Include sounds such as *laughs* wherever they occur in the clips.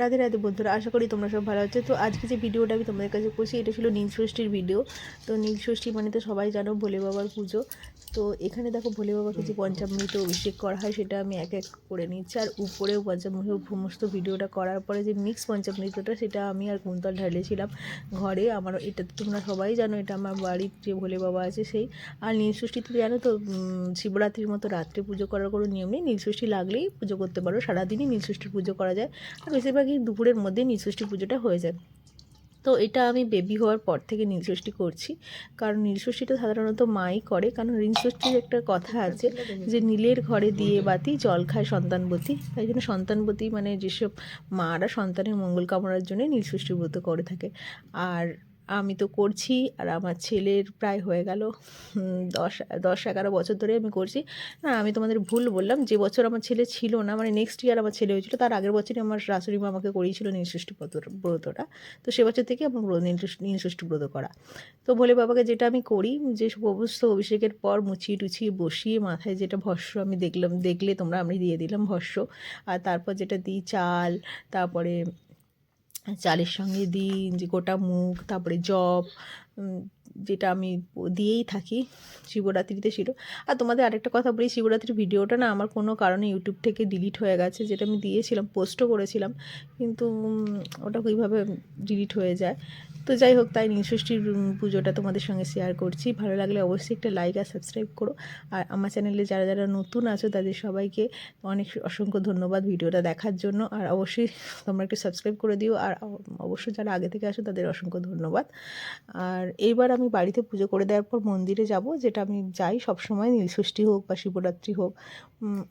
রাধে রাধে বন্ধুরা, আশা করি তোমরা সব ভালো আছো। তো আজকে যে ভিডিওটা আমি তোমাদের কাছে করছি, এটা ছিল নীল ষষ্ঠীর ভিডিও। তো নীল ষষ্ঠী মানে তো সবাই জানো, ভোলে বাবার পুজো। তো এখানে দেখো ভোলে বাবাকে যে পঞ্চামৃত অভিষেক করা হয়, সেটা আমি এক এক করে নিচ্ছি। আর উপরেও পঞ্চামৃত সমস্ত ভিডিওটা করার পরে যে মিক্স পঞ্চামৃতটা, সেটা আমি আর কুন্তল ঢালেছিলাম ঘরে। আমার এটা তোমরা সবাই জানো, এটা আমার বাড়ির যে ভোলে বাবা আছে সেই। আর নীল ষষ্ঠীতে জানো তো শিবরাত্রির মতো রাত্রে পুজো করার কোনো নিয়ম নেই। নীল ষষ্ঠী লাগলেই পুজো করতে পারো, সারাদিনই নীল ষষ্ঠীর পুজো করা যায়। আর বেশিরভাগই দুপুরের মধ্যে নীলষষ্ঠী পুজোটা হয়ে যায় তো এটা আমি বেবি হওয়ার পর থেকে নীলষষ্ঠী করছি। কারণ নীলষষ্ঠীটা সাধারণত মাই করে। কারণ নীলষষ্ঠীর একটা কথা আছে যে নীলের ঘরে দিয়ে বাতি, জল খায় সন্তানবতী তাই জন্য সন্তানবতী মানে যেসব মারা সন্তানের মঙ্গল কামনার জন্য নীলষষ্ঠী ব্রত করে থাকে। আর আমি তো করছি, আর আমার ছেলের প্রায় হয়ে গেল দশ দশ, এগারো বছর ধরে আমি করছি। না, আমি তোমাদের ভুল বললাম, যে বছর আমার ছেলে ছিল না মানে নেক্সট ইয়ার আমার ছেলে হয়েছিল, তার আগের বছরই আমার শাশুড়ি মা আমাকে করিয়েছিল নীলষষ্ঠী ব্রত, ব্রতটা। তো সে বছর থেকে আমার নীলষষ্ঠী ব্রত করা। তো বলে বাবাকে যেটা আমি করি, যে সমস্ত অভিষেকের পর মুছিয়ে টুছিয়ে বসিয়ে মাথায় যেটা ভস্য আমি দেখলাম, দেখলে তোমরা আমি দিয়ে দিলাম ভস্য। আর তারপর যেটা দিই চাল, তারপরে চালের সঙ্গে দিই যে গোটা মুখ তারপরে জব যেটা আমি দিয়েই থাকি শিবরাত্রিতে ছিল। আর তোমাদের আরেকটা কথা বলি, শিবরাত্রির ভিডিওটা না আমার কোনো কারণে ইউটিউব থেকে ডিলিট হয়ে গেছে, যেটা আমি দিয়েছিলাম পোস্টও করেছিলাম। কিন্তু ওটা কীভাবে ডিলিট হয়ে যায়। তো যাই হোক, তাই নীলষষ্ঠীর পুজোটা তোমাদের সঙ্গে শেয়ার করছি। ভালো লাগলে অবশ্যই একটা লাইক আর সাবস্ক্রাইব করো। আর আমার চ্যানেলে যারা যারা নতুন আছো, তাদের সবাইকে অনেক অসংখ্য ধন্যবাদ ভিডিওটা দেখার জন্য। আর অবশ্যই তোমরা একটু সাবস্ক্রাইব করে দিও। আর অবশ্যই যারা আগে থেকে আসো, তাদের অসংখ্য ধন্যবাদ। আর এইবার আমি বাড়িতে পুজো করে দেওয়ার পর মন্দিরে যাব, যেটা আমি যাই সবসময় নীলষষ্ঠী হোক বা শিবরাত্রি হোক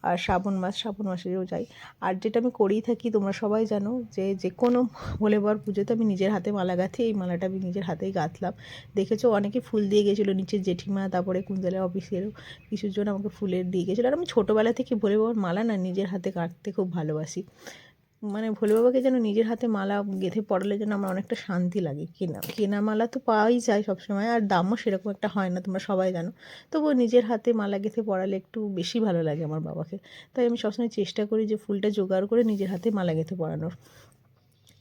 আর শ্রাবণ মাস, শ্রাবণ মাসেও যাই। আর যেটা আমি করেই থাকি, তোমরা সবাই জানো যে যে কোনো বলে বাবার পুজোতে আমি নিজের হাতে মালা গাঁথি, এই মালাটা আমি নিজের হাতেই গাঁথলাম। দেখেছ, অনেকে ফুল দিয়ে গেছিল নিচের জেঠিমা, তারপরে কুঞ্জলা অফিসেরও কিছুর জন্য আমাকে ফুলের দিয়ে গেছিল। আর আমি ছোটোবেলা থেকে ভোলে বাবার মালা না নিজের হাতে গাঁথতে খুব ভালোবাসি। মানে ভোলে বাবাকে যেন নিজের হাতে মালা গেঁথে পড়ালে যেন আমার অনেকটা শান্তি লাগে। কেনা কেনা মালা তো পাওয়াই যায় সবসময়, আর দামও সেরকম একটা হয় না, তোমরা সবাই জানো। তবুও নিজের হাতে মালা গেঁথে পড়ালে একটু বেশি ভালো লাগে আমার বাবাকে। তাই আমি সবসময় চেষ্টা করি যে ফুলটা জোগাড় করে নিজের হাতে মালা গেঁথে পড়ানোর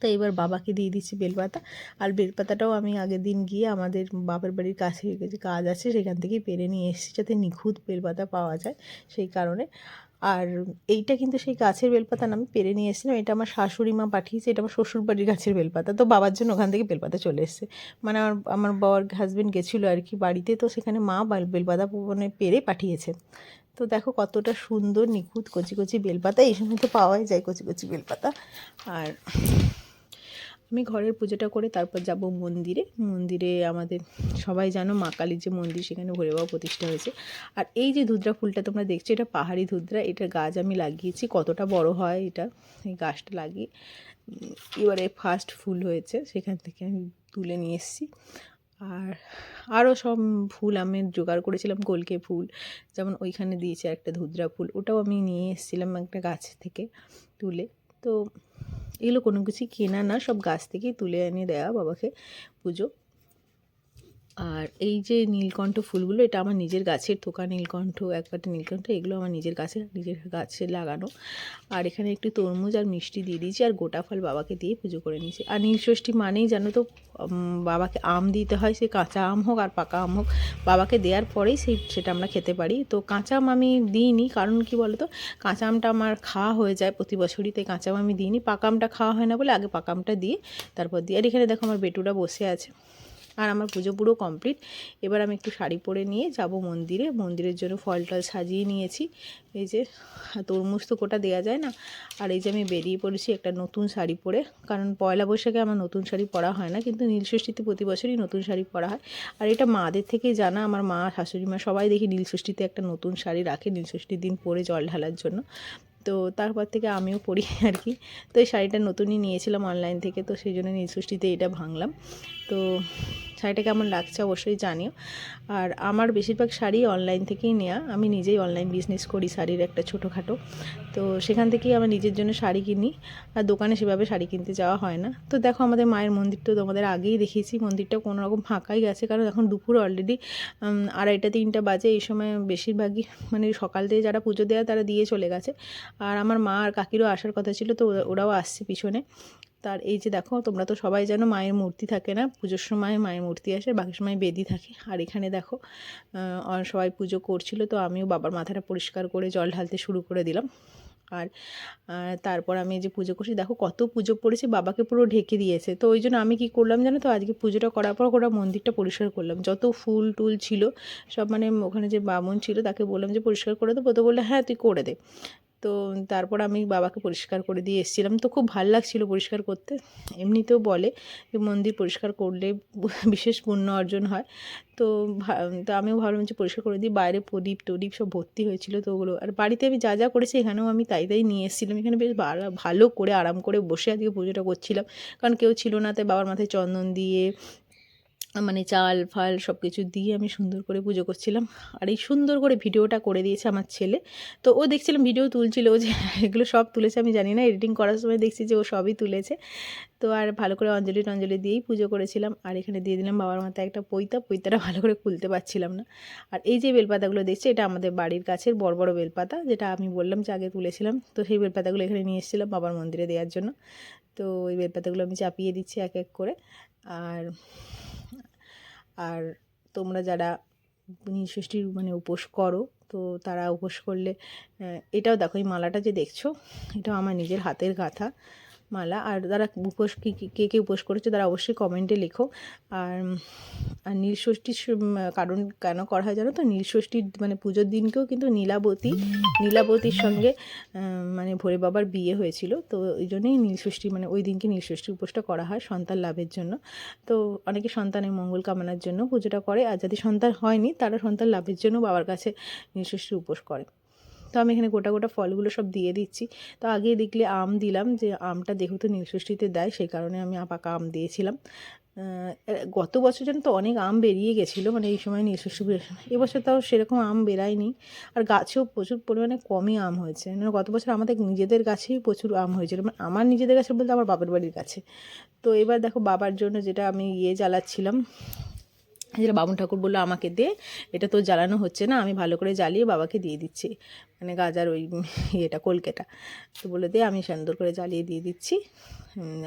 তো এবার বাবাকে দিয়ে দিচ্ছি বেলপাতা, আর বেলপাতাটাও আমি আগের দিন গিয়ে আমাদের বাপের বাড়ির কাছে যে কাজ আছে, সেখান থেকেই পেরে নিয়ে এসেছি, যাতে নিখুঁত বেলপাতা পাওয়া যায় সেই কারণে। আর এইটা কিন্তু সেই গাছের বেলপাতা আমি পেরে নিয়ে এসেছিলাম। এটা আমার শাশুড়ি মা পাঠিয়েছে, এটা আমার শ্বশুর বাড়ির গাছের বেলপাতা। তো বাবার জন্য ওখান থেকে বেলপাতা চলে এসছে। মানে আমার আমার বাবার হাজব্যান্ড গেছিল আর কি বাড়িতে, তো সেখানে মা বেল- বেলপাতা মানে পেরে পাঠিয়েছে। তো দেখো কতটা সুন্দর নিখুঁত কচি কচি বেলপাতা, এই সময় তো পাওয়াই যায় কচি কচি বেলপাতা। আর আমি ঘরের পুজোটা করে তারপর যাব মন্দিরে। মন্দিরে আমাদের সবাই জানো মা কালীর যে মন্দির, সেখানে ভোলে বাবা প্রতিষ্ঠা হয়েছে। আর এই যে ধুদ্রা ফুলটা তোমরা দেখছ, এটা পাহাড়ি ধুদ্রা, এটার গাছ আমি লাগিয়েছি। কতটা বড় হয় এটা, এই গাছটা লাগিয়ে। এবারে ফার্স্ট ফুল হয়েছে, সেখান থেকে আমি তুলে নিয়ে এসেছি। আর আরও সব ফুল আমি জোগাড় করেছিলাম কলকে ফুল। যেমন ওইখানে দিয়েছে একটা ধুদ্রা ফুল, ওটাও আমি নিয়ে এসেছিলাম একটা গাছ থেকে তুলে। তো এগুলো কোনো কিছুই কেনা না সব গাছ থেকেই তুলে এনে দেওয়া বাবাকে পুজো। আর এই যে নীলকণ্ঠ ফুলগুলো, এটা আমার নিজের গাছের থোকা নীলকণ্ঠ, একবারটা নীলকণ্ঠ, এগুলো আমার নিজের গাছে নিজের গাছে লাগানো। আর এখানে একটু তরমুজ আর মিষ্টি দিয়ে দিয়েছি আর গোটা ফল বাবাকে দিয়ে পুজো করে নিয়েছি। আর নীলষষ্ঠী মানেই জানো তো বাবাকে আম দিতে হয়, সে কাঁচা আম হোক আর পাকা আম হোক, বাবাকে দেওয়ার পরেই সেই, সেটা আমরা খেতে পারি। তো কাঁচা আম আমি দিইনি, কারণ কি বলো তো কাঁচা আমটা আমার খাওয়া হয়ে যায় প্রতি বছরই, তাই কাঁচা আম আমি দিইনি। পাকা আমটা খাওয়া হয় না বলে আগে পাকা আমটা দিয়ে, তারপর দিই আর এখানে দেখো আমার বেটুরা বসে আছে। আর আমার পুজো পুরো কমপ্লিট। এবার আমি একটু শাড়ি পরে নিয়ে যাব মন্দিরে। মন্দিরের জন্য ফল টল সাজিয়ে নিয়েছি। এই যে, তরমুজ তো কোটা দেওয়া যায় না। আর এই যে আমি বেরিয়ে পড়েছি একটা নতুন শাড়ি পরে। কারণ পয়লা বৈশাখে আমার নতুন শাড়ি পরা হয় না, কিন্তু নীলষষ্ঠীতে প্রতি বছরই নতুন শাড়ি পরা হয়। আর এটা মাদের থেকেই জানা, আমার মা, শাশুড়ি মা সবাই দেখি নীলষষ্ঠীতে একটা নতুন শাড়ি রাখে, নীলষষ্ঠীর দিন পরে জল ঢালার জন্য। তো তারপর থেকে আমিও পরি *laughs* আর কি। তো এই শাড়িটা নতুনই নিয়েছিলাম অনলাইন থেকে, তো সেই জন্য নীলষষ্ঠীতে এটা ভাঙলাম। তো শাড়িটা কেমন লাগছে অবশ্যই জানিও। আর আমার বেশিরভাগ শাড়ি অনলাইন থেকেই নেওয়া আমি নিজেই অনলাইন বিজনেস করি শাড়ির একটা ছোটোখাটো। তো সেখান থেকেই আমার নিজের জন্য শাড়ি কিনি। আর দোকানে সেভাবে শাড়ি কিনতে যাওয়া হয় না। তো দেখো আমাদের মায়ের মন্দির তো তোমাদের আগেই দেখিয়েছি। মন্দিরটা কোনো রকম ফাঁকাই গেছে। কারণ এখন দুপুর অলরেডি আড়াইটা, তিনটা বাজে। এই সময় বেশিরভাগই মানে সকাল থেকে যারা পুজো দেওয়া তারা দিয়ে চলে গেছে। আর আমার মা আর কাকিরও আসার কথা ছিল, তো ওরা- ওরাও আসছে পিছনে। তার এই যে দেখো, তোমরা তো সবাই জানো মায়ের মূর্তি থাকে না। পুজোর সময় মায়ের মূর্তি আসে, বাকি সময় বেদি থাকে। আর এখানে দেখো সবাই পুজো করছিল, তো আমিও বাবার মাথাটা পরিষ্কার করে জল ঢালতে শুরু করে দিলাম। আর তারপর আমি যে পুজো করছি, দেখো কত পুজো পড়েছে, বাবাকে পুরো ঢেকে দিয়েছে। তো ওই জন্য আমি কি করলাম জানো তো, আজকে পুজোটা করার পর ওরা মন্দিরটা পরিষ্কার করলাম। যত ফুল টুল ছিল, সব মানে ওখানে যে বামুন ছিল, তাকে বললাম যে পরিষ্কার করে দেবো। তো বলল হ্যাঁ তুই করে দে। তো তারপর আমি বাবাকে পরিষ্কার করে দিয়ে এসেছিলাম। তো খুব ভালো লাগছিল পরিষ্কার করতে। এমনিতেও বলে যে, মন্দির পরিষ্কার করলে বিশেষ পুণ্য অর্জন হয়। তো তো আমিও ভাবলাম যে, পরিষ্কার করে দিই। বাইরে প্রদীপ টদীপ সব ভর্তি হয়েছিল তো ওগুলো। আর বাড়িতে আমি যা যা করেছি এখানেও আমি তাই তাই নিয়ে এসেছিলাম। এখানে বেশ ভালো করে আরাম করে বসে আজকে পুজোটা করছিলাম। কারণ কেউ ছিল না, তাই বাবার মাথায় চন্দন দিয়ে মানে চাল ফাল সব কিছু দিয়ে আমি সুন্দর করে পুজো করছিলাম। আর এই সুন্দর করে ভিডিওটা করে দিয়েছে আমার ছেলে। তো ও দেখছিলাম ভিডিও তুলছিল ও যে *laughs* এগুলো সব তুলেছে, আমি জানি না এডিটিং করার সময় দেখছি যে ও সবই তুলেছে। তো আর ভালো করে অঞ্জলি টঞ্জলি দিয়েই পুজো করেছিলাম। আর এখানে দিয়ে দিলাম বাবার মাথায় একটা পৈতা, পৈতাটা ভালো করে খুলতে পারছিলাম না। আর এই যে বেলপাতাগুলো দেখছি, এটা আমাদের বাড়ির কাছের বড় বড় বেলপাতা, যেটা আমি বললাম যে আগে তুলেছিলাম। তো সেই বেলপাতাগুলো এখানে নিয়ে এসেছিলাম বাবার মন্দিরে দেওয়ার জন্য। তো ওই বেলপাতাগুলো আমি চাপিয়ে দিচ্ছি এক এক করে। আর আর তোমরা যারা ষষ্ঠীর মানে উপোস করো, তো তারা উপোস করলে এটাও দেখো এই মালাটা যে দেখছ, এটাও আমার নিজের হাতের গাঁথা। মালা আর যারা উপোস কি, কি- কে উপোস করেছে তারা অবশ্যই কমেন্টে লেখো। আর আর নীলষষ্ঠীর কারণ কেন করা হয় জানো তো? নীলষষ্ঠীর মানে পুজোর দিনকেও কিন্তু নীলাবতী, নীলাবতীর সঙ্গে মানে ভোরে বাবার বিয়ে হয়েছিল। তো ওই জন্যই নীলষষ্ঠী মানে ওই দিনকে নীলষষ্ঠী উপোসটা করা হয় সন্তান লাভের জন্য। তো অনেকে সন্তানের মঙ্গল কামনার জন্য পুজোটা করে। আর যাদের সন্তান হয়নি, তারা সন্তান লাভের জন্য বাবার কাছে নীলষষ্ঠী উপোস করে। তো আমি এখানে গোটা গোটা ফলগুলো সব দিয়ে দিচ্ছি। তো আগে দেখলে আম দিলাম যে আমটা যেহেতু নীলষষ্ঠীতে দেয় সেই কারণে আমি পাকা আম দিয়েছিলাম। গত বছর যেন তো অনেক আম বেরিয়ে গেছিল মানে এই সময় নীলষষ্ঠী পুজোর সময় এবছর তাও সেরকম আম বেরায়নি। আর গাছেও প্রচুর পরিমাণে কমই আম হয়েছে। মানে গত বছর আমাদের নিজেদের গাছেই প্রচুর আম হয়েছিল। মানে আমার নিজেদের গাছে বলতে আমার বাবার বাড়ির কাছে তো এবার দেখো বাবার জন্য যেটা আমি ইয়ে জ্বালাচ্ছিলাম যেটা বামুন ঠাকুর বলল, আমাকে দে, এটা তো জ্বালানো হচ্ছে না, আমি ভালো করে জ্বালিয়ে বাবাকে দিয়ে দিচ্ছি। মানে গাজার ওই ইয়েটা, কলকেটা। তো বলে দে, আমি সুন্দর করে জ্বালিয়ে দিয়ে দিচ্ছি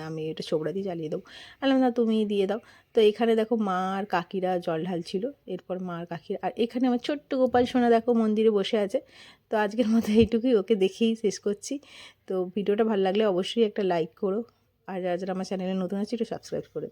আমি এটা ছোবড়া দিয়ে জ্বালিয়ে দেবো। আলাম না, তুমি দিয়ে দাও। তো এখানে দেখো মা আর কাকিরা জল ঢালছিল, এরপর মা আর কাকিরা, আর এখানে আমার ছোট্ট গোপাল সোনা দেখো মন্দিরে বসে আছে। তো আজকের মতো এইটুকুই, ওকে দেখেই শেষ করছি। তো ভিডিওটা ভালো লাগলে অবশ্যই একটা লাইক করো, আর যারা যারা আমার চ্যানেলে নতুন আছে, একটু সাবস্ক্রাইব করে